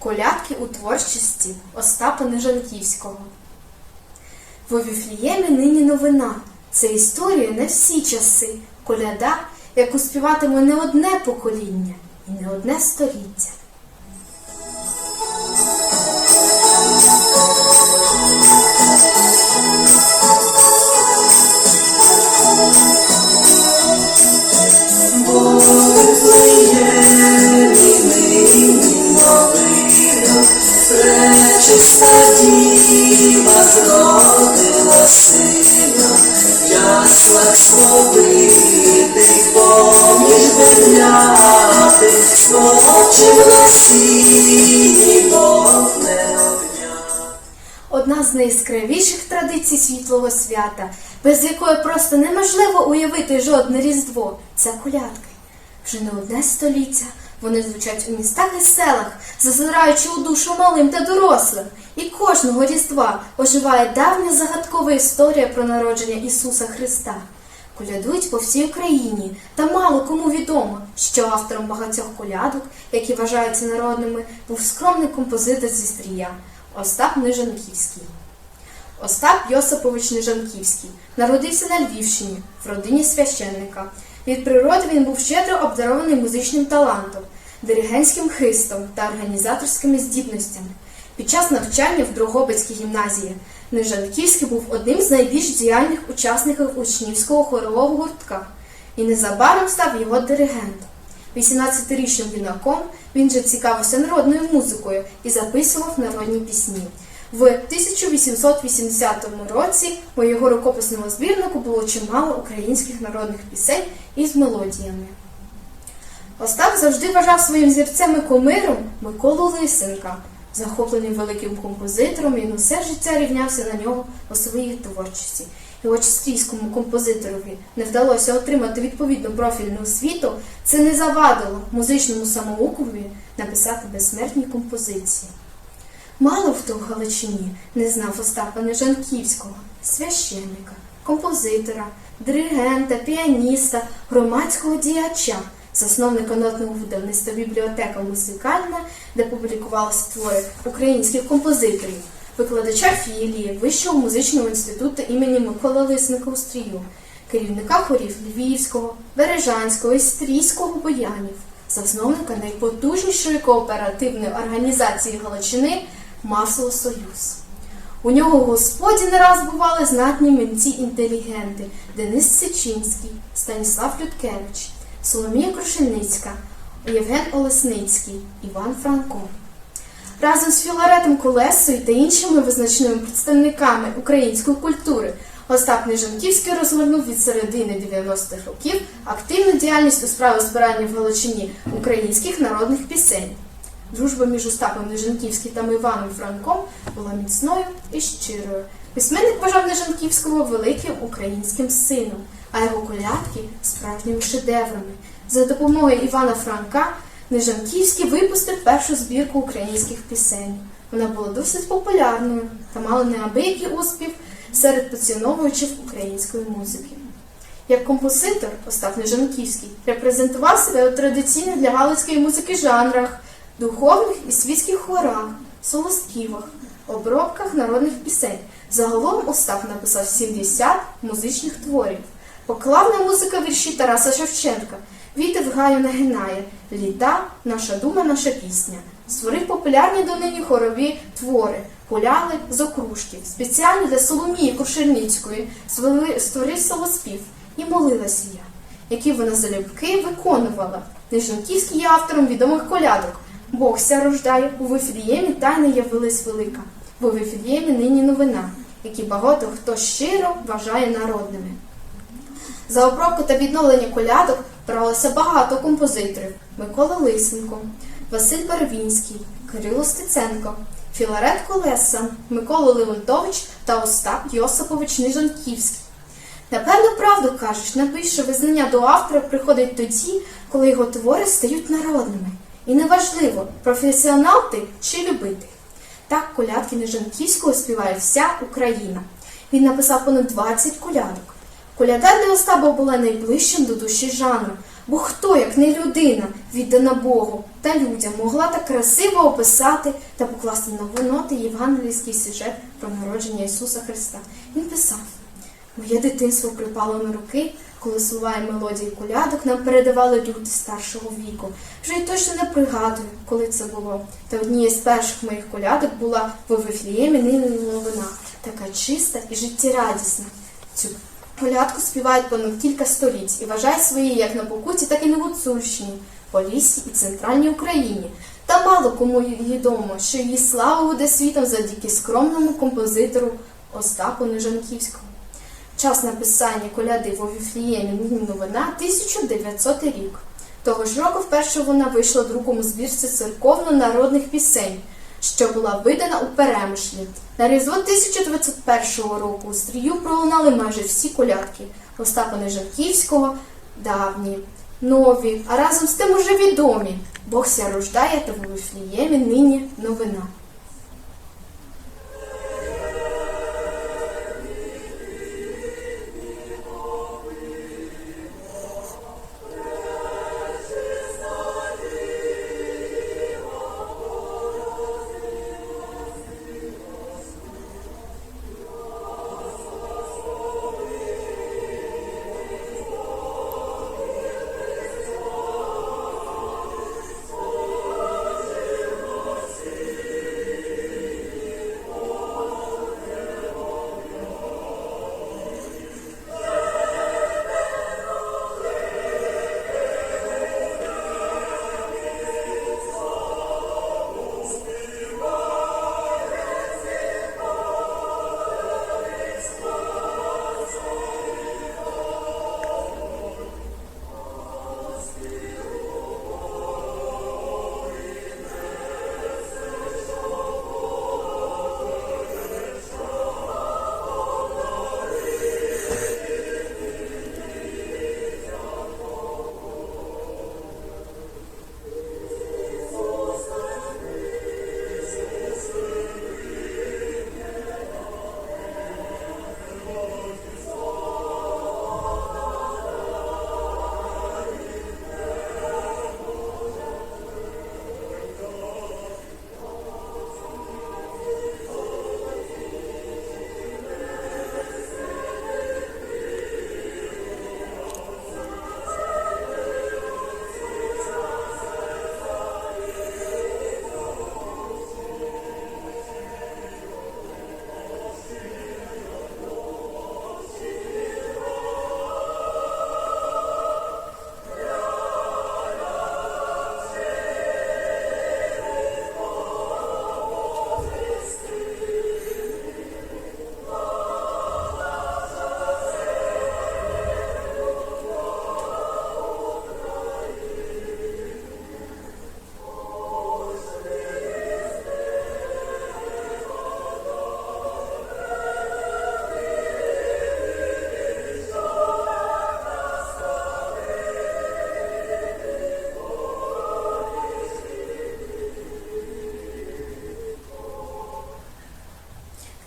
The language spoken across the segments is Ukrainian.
Колядки у творчості Остапа Нежанківського. В Віфліємі нині новина. Це історія на всі часи. Коляда, яку співатиме не одне покоління і не одне століття. Діва зродила сина, яслах сповитий поміж виняти, скочив на сині вогне. Одна з найяскравіших традицій світлого свята, без якої просто неможливо уявити жодне різдво, це колядки. Вже не одне століття вони звучать у містах і селах, зазираючи у душу малим та дорослим. І кожного різдва оживає давня загадкова історія про народження Ісуса Христа. Колядують по всій Україні, та мало кому відомо, що автором багатьох колядок, які вважаються народними, був скромний композитор зі стрія Остап Нижанківський. Остап Йосипович Нижанківський народився на Львівщині в родині священника. Від природи він був щедро обдарований музичним талантом, диригентським хистом та організаторськими здібностями. Під час навчання в Дрогобицькій гімназії Нижанківський був одним з найбільш діяльних учасників учнівського хорового гуртка і незабаром став його диригентом. 18-річним юнаком він же цікавився народною музикою і записував народні пісні. В 1880 році у його рукописному збірнику було чимало українських народних пісень із мелодіями. Остап завжди вважав своїм зірцем і кумиром Миколу Лисенка. Захоплений великим композитором, він усе життя рівнявся на нього у своїй творчості. І хоч стрійському композиторові не вдалося отримати відповідну профільну освіту, це не завадило музичному самоукові написати безсмертні композиції. Мало хто в Галичині не знав Остапа Нежанківського, священника, композитора, диригента, піаніста, громадського діяча, засновника нотного видавництва бібліотека музикальна, де публікувалися твори українських композиторів, викладача філії Вищого музичного інституту імені Миколи Лисника у Стрію, керівника хорів Львівського, Бережанського і Стрійського боянів, засновника найпотужнішої кооперативної організації Галичини Масло Союз. У нього в господі не раз бували знатні митці-інтелігенти Денис Сичинський, Станіслав Людкевич, Соломія Крушельницька, Євген Олесницький, Іван Франко. Разом з Філаретом Колесою та іншими визначними представниками української культури Остап Нежанківський розгорнув від середини 90-х років активну діяльність у справі збирання в Галичині українських народних пісень. Дружба між Остапом Нежанківським та Іваном Франком була міцною і щирою. Письменник вважав Нежанківського великим українським сином, а його колядки справжніми шедеврами. За допомогою Івана Франка Нежанківський випустив першу збірку українських пісень. Вона була досить популярною та мала неабиякий успіх серед поціновувачів української музики. Як композитор Остап Нежанківський репрезентував себе у традиційних для галицької музики жанрах, духовних і світських хорах, солоспівах, обробках народних пісень. Загалом Остап написав 70 музичних творів. Поклав на музика вірші Тараса Шевченка, Віти в гаю нагинає, літа, наша дума, наша пісня. Створив популярні донині хорові твори, гуляли з окружків, спеціально для Соломії Кошельницької створив солоспів і молилася я, які вона залюбки виконувала. Нежанківський є автором відомих колядок. Бог ся рождає, у Вифліємі тайна явилась велика. В Вифліємі нині новина, які багато хто щиро вважає народними. За обробку та відновлення колядок бралося багато композиторів: Микола Лисенко, Василь Барвінський, Кирило Стеценко, Філарет Колеса, Микола Леонтович та Остап Йосипович Нижанківський. Напевно, правду кажеш, найбільше визнання до автора приходить тоді, коли його твори стають народними. І неважливо, професіонал ти чи любитель. Так колядки Нежанківського співає вся Україна. Він написав понад 20 колядок. Коляда для Остапа була найближчим до душі жанру, бо хто, як не людина, віддана Богу, та людям могла так красиво описати та покласти на ноти євангельський сюжет про народження Ісуса Христа. Він писав: Моє дитинство припало на руки, коли слова і мелодії колядок нам передавали люди старшого віку. Вже й точно не пригадую, коли це було. Та однією з перших моїх колядок була в Вифліємі нині новина, така чиста і життєрадісна. Цю колядку співають понад кілька століть і вважають свої як на Покуті, так і на Гуцульщині, Поліссі і Центральній Україні. Та мало кому відомо, що її слава буде світом завдяки скромному композитору Остапу Нежанківському. Час написання коляди в Віфліємі новина 1900 рік. Того ж року вперше вона вийшла друком у збірці церковно-народних пісень, що була видана у перемишлі. На різдво 1901 року у стрію пролунали майже всі колядки Остапа Нежанківського, давні, нові, а разом з тим уже відомі. Бог ся рождає та в Віфліємі нині новина. –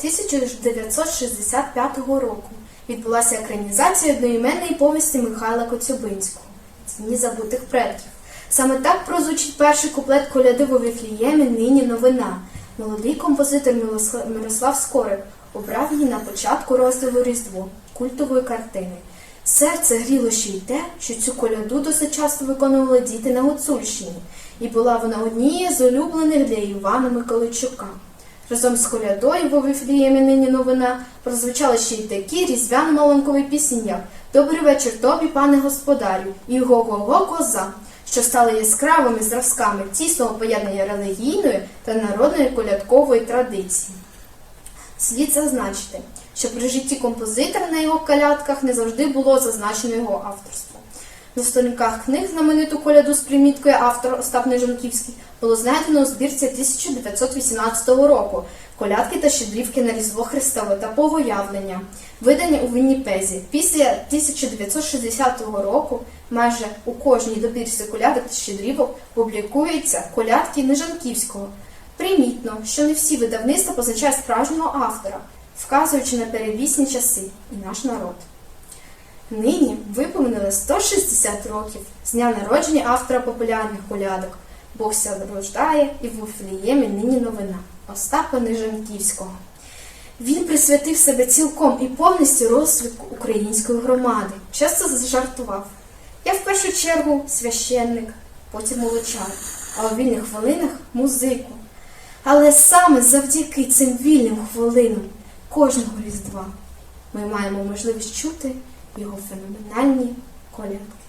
1965 року відбулася екранізація одноіменної повісті Михайла Коцюбинського «Тіні забутих предків. Саме так прозвучить перший куплет коляди у Віфліємі нині новина. Молодий композитор Мирослав Скорик обрав її на початку розділу Різдво культової картини. Серце гріло ще й те, що цю коляду досить часто виконували діти на Гуцульщині, і була вона однією з улюблених для Івана Миколайчука. Разом з колядою во Вифліємі нині новина прозвучали ще й такі різдвяно-маланкові пісні, як Добрий вечір тобі, пане господарю, і го-го-го коза, що стали яскравими зразками тісного поєднання релігійної та народної колядкової традиції. Слід зазначити, що при житті композитора на його колядках не завжди було зазначено його авторство. На сторінках книг знамениту коляду з приміткою автор Остап Нежанківський було знайдено у збірці 1918 року колядки та щедрівки на Різдво Христове та Богоявлення, видані у Вінніпезі. Після 1960 року майже у кожній добірці колядок та щедрівок публікуються колядки Нежанківського. Примітно, що не всі видавництва позначають справжнього автора, вказуючи на перевісні часи і наш народ. Нині виповнили 160 років з дня народження автора популярних колядок Бог ся рождає, і в Вифлеємі нині новина Остапа Нижанківського. Він присвятив себе цілком і повністю розвитку української громади. Часто жартував. Я в першу чергу священник, потім молочар, а у вільних хвилинах музику. Але саме завдяки цим вільним хвилинам кожного різдва ми маємо можливість чути його феноменальні колядки.